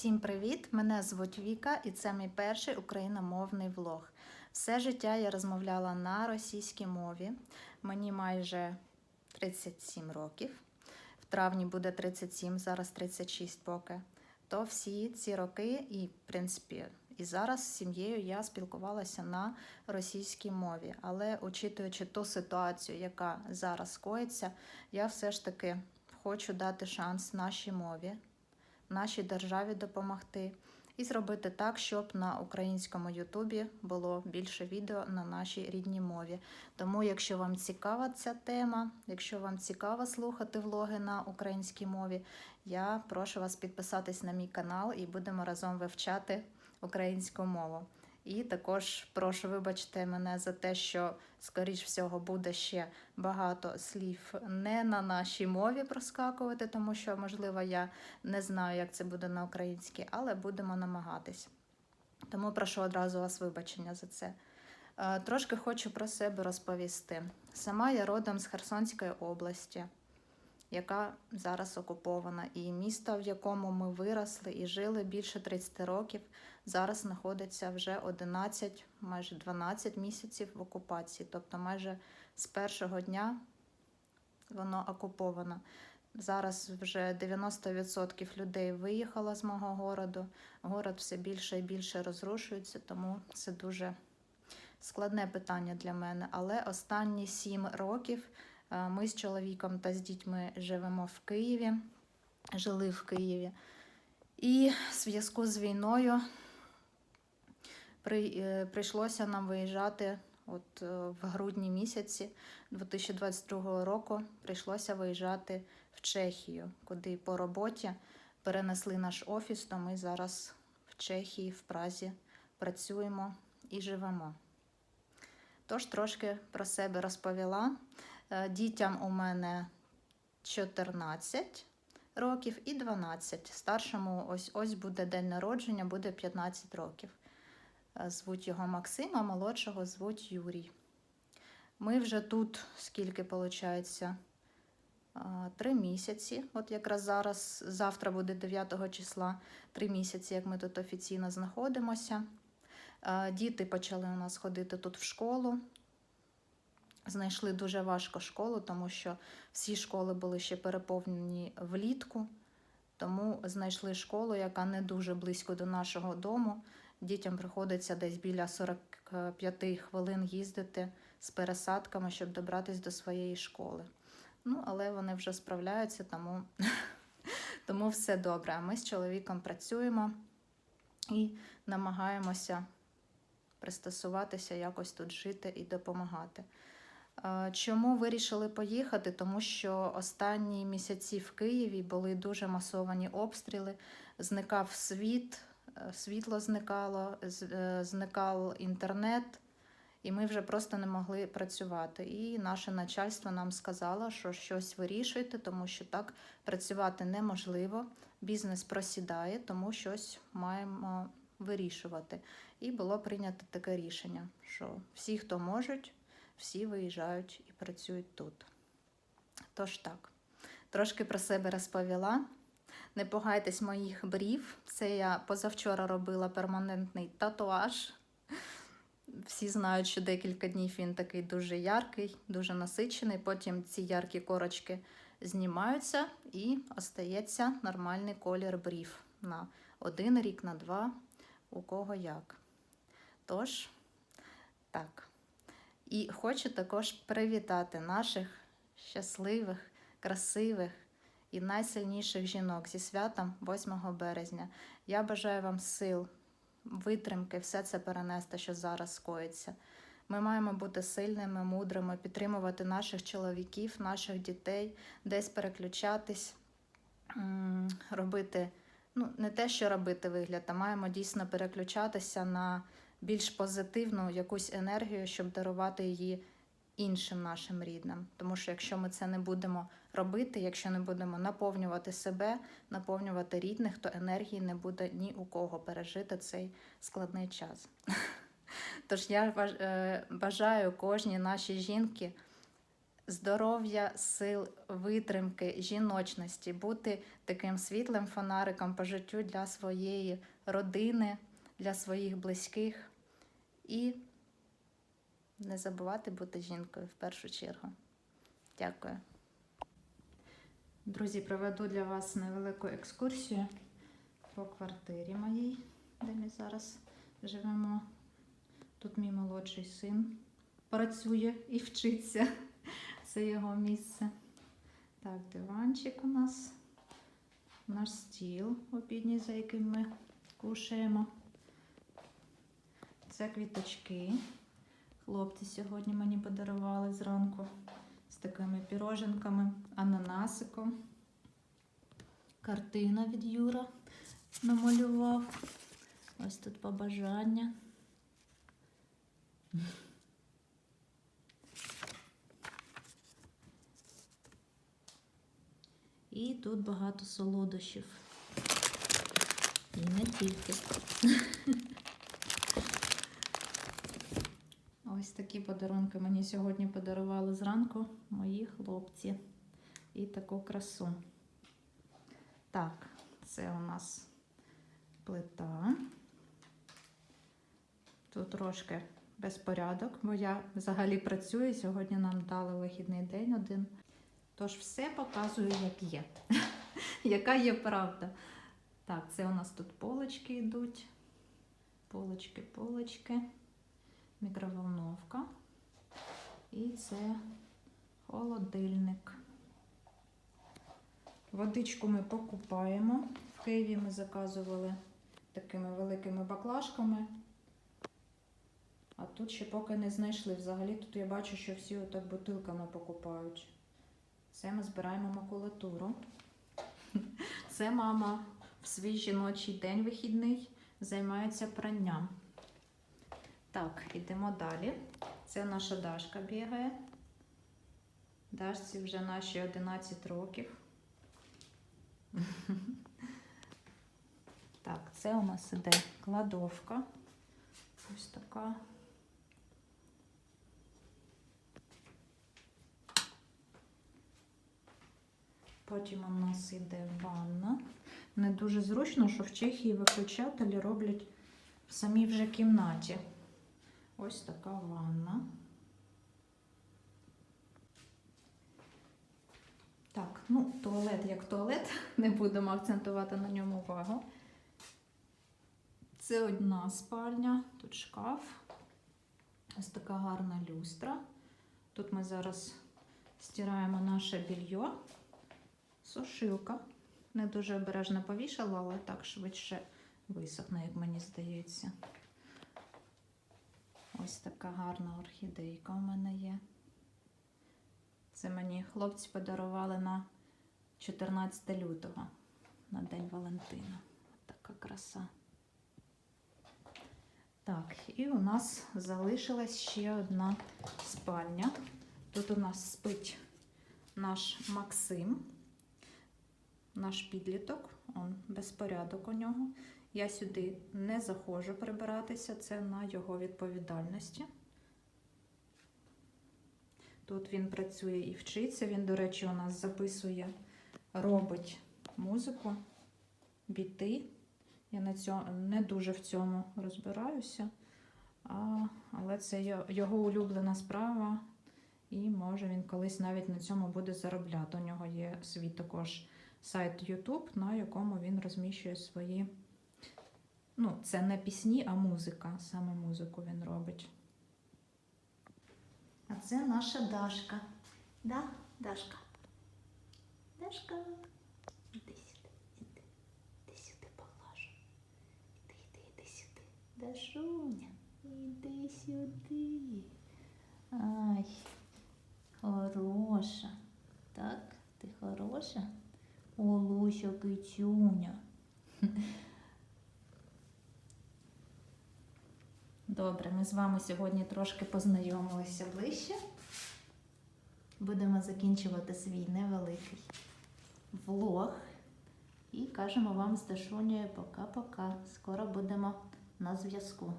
Всім привіт! Мене звуть Віка, і це мій перший україномовний влог. Все життя я розмовляла на російській мові. Мені майже 37 років. В травні буде 37, зараз 36 поки. То всі ці роки, і в принципі, і зараз з сім'єю я спілкувалася на російській мові. Але учитуючи ту ситуацію, яка зараз коїться, я все ж таки хочу дати шанс нашій мові, нашій державі допомогти і зробити так, щоб на українському Ютубі було більше відео на нашій рідній мові. Тому, якщо вам цікава ця тема, якщо вам цікаво слухати влоги на українській мові, я прошу вас підписатись на мій канал і будемо разом вивчати українську мову. І також прошу вибачте мене за те, що, скоріш всього, буде ще багато слів не на нашій мові проскакувати, тому що, можливо, я не знаю, як це буде на українській, але будемо намагатись. Тому прошу одразу вас вибачення за це. Е, Трошки хочу про себе розповісти. Сама я родом з Херсонської області, яка зараз окупована, і місто, в якому ми виросли і жили більше 30 років, зараз знаходиться вже 11, майже 12 місяців в окупації, тобто майже з першого дня воно окуповано. Зараз вже 90% людей виїхало з мого городу. Город все більше і більше розрушується, тому це дуже складне питання для мене. Але останні 7 років ми з чоловіком та з дітьми живемо в Києві, жили в Києві. І в зв'язку з війною при, е, прийшлося нам виїжджати от е, в грудні місяці 2022 року. Прийшлося виїжджати в Чехію, куди по роботі перенесли наш офіс, то ми зараз в Чехії, в Празі працюємо і живемо. Тож трошки про себе розповіла. Е, Дітям у мене 14 років і 12. Старшому ось ось буде день народження, буде 15 років. Е, Звуть його Максим, а молодшого звуть Юрій. Ми вже тут, скільки виходить, три місяці. От якраз зараз, завтра буде 9 числа, три місяці, як ми тут офіційно знаходимося. Е, Діти почали у нас ходити тут в школу. Знайшли дуже важко школу, тому що всі школи були ще переповнені влітку. Тому знайшли школу, яка не дуже близько до нашого дому. Дітям приходиться десь біля 45 хвилин їздити з пересадками, щоб добратися до своєї школи. Ну, але вони вже справляються, тому, тому все добре. А ми з чоловіком працюємо і намагаємося пристосуватися, якось тут жити і допомагати. Чому вирішили поїхати? Тому що останні місяці в Києві були дуже масовані обстріли, зникав світ, е, світло зникало, е, зникав інтернет, і ми вже просто не могли працювати. І наше начальство нам сказало, що щось вирішуйте, тому що так працювати неможливо. Бізнес просідає, тому щось маємо вирішувати. І було прийнято таке рішення, що всі, хто можуть, всі виїжджають і працюють тут. Тож так, трошки про себе розповіла. Не пугайтесь моїх брів. Це я позавчора робила перманентний татуаж. Всі знають, що декілька днів він такий дуже яркий, дуже насичений. Потім ці яркі корочки знімаються і остається нормальний колір брів на один рік, на два, у кого як. Тож, так. І хочу також привітати наших щасливих, красивих і найсильніших жінок зі святом 8 березня. Я бажаю вам сил, витримки, все це перенести, що зараз скоїться. Ми маємо бути сильними, мудрими, підтримувати наших чоловіків, наших дітей, десь переключатись, робити, ну, не те, що робити вигляд, а маємо дійсно переключатися на більш позитивну якусь енергію, щоб дарувати її іншим нашим рідним. Тому що якщо ми це не будемо робити, якщо не будемо наповнювати себе, наповнювати рідних, то енергії не буде ні у кого пережити цей складний час. Тож я е, бажаю кожній нашій жінки здоров'я, сил, витримки, жіночності, бути таким світлим фонариком по життю для своєї родини, для своїх близьких і не забувати бути жінкою в першу чергу. Дякую. Друзі, проведу для вас невелику екскурсію по квартирі моїй, де ми зараз живемо. Тут мій молодший син працює і вчиться. Це його місце. Так, диванчик у нас, наш стіл обідній, за яким ми кушаємо. Це квіточки. Хлопці сьогодні мені подарували зранку з такими піроженками, ананасиком. Картина від Юра намалював. Ось тут побажання. І тут багато солодощів. І не тільки. Ось такі подарунки мені сьогодні подарували зранку мої хлопці. І таку красу. Так, це у нас плита. Тут трошки безпорядок, бо я взагалі працюю. Сьогодні нам дали вихідний день один. Тож все показую, як є. Яка є правда. Так, це у нас тут полочки йдуть. Полочки, полочки, мікроволновка. І це холодильник. Водичку ми покупаємо. В Києві ми заказували такими великими баклажками. А тут ще поки не знайшли. Взагалі тут я бачу, що всі отак бутилками покупають. Це ми збираємо макулатуру. Це мама в свій жіночий день вихідний займається пранням. Так, йдемо далі. Це наша Дашка бігає. Дашці вже наші 11 років. Так, це у нас іде кладовка. Ось така. Потім у нас іде ванна. Не дуже зручно, що в Чехії виключателі роблять в самій вже кімнаті. Ось така ванна. Так, ну, туалет як туалет, не будемо акцентувати на ньому увагу. Це одна спальня, тут шкаф. Ось така гарна люстра. Тут ми зараз стираємо наше більйо. Сушилка. Не дуже обережно повішала, але так швидше висохне, як мені здається. Ось така гарна орхідейка у мене є. Це мені хлопці подарували на 14 лютого, на День Валентина. Така краса. Так, і у нас залишилась ще одна спальня. Тут у нас спить наш Максим, наш підліток, он безпорядок у нього. Я сюди не заходжу прибиратися, це на його відповідальності. Тут він працює і вчиться. Він, до речі, у нас записує, робить музику, біти. Я на цьому, не дуже в цьому розбираюся, а, але це його улюблена справа, і може він колись навіть на цьому буде заробляти. У нього є свій також сайт YouTube, на якому він розміщує свої. Ну, це не пісні, а музика. Саме музику він робить. А це наша Дашка. Да, Дашка? Дашка. Іди сюди, іди. Іди сюди поглажу. Іди, іди, іди сюди. Дашуня, іди сюди. Ай, хороша. Так, ти хороша? О, Луся, Добре, ми з вами сьогодні трошки познайомилися ближче. Будемо закінчувати свій невеликий влог. І кажемо вам з Дашунею пока-пока. Скоро будемо на зв'язку.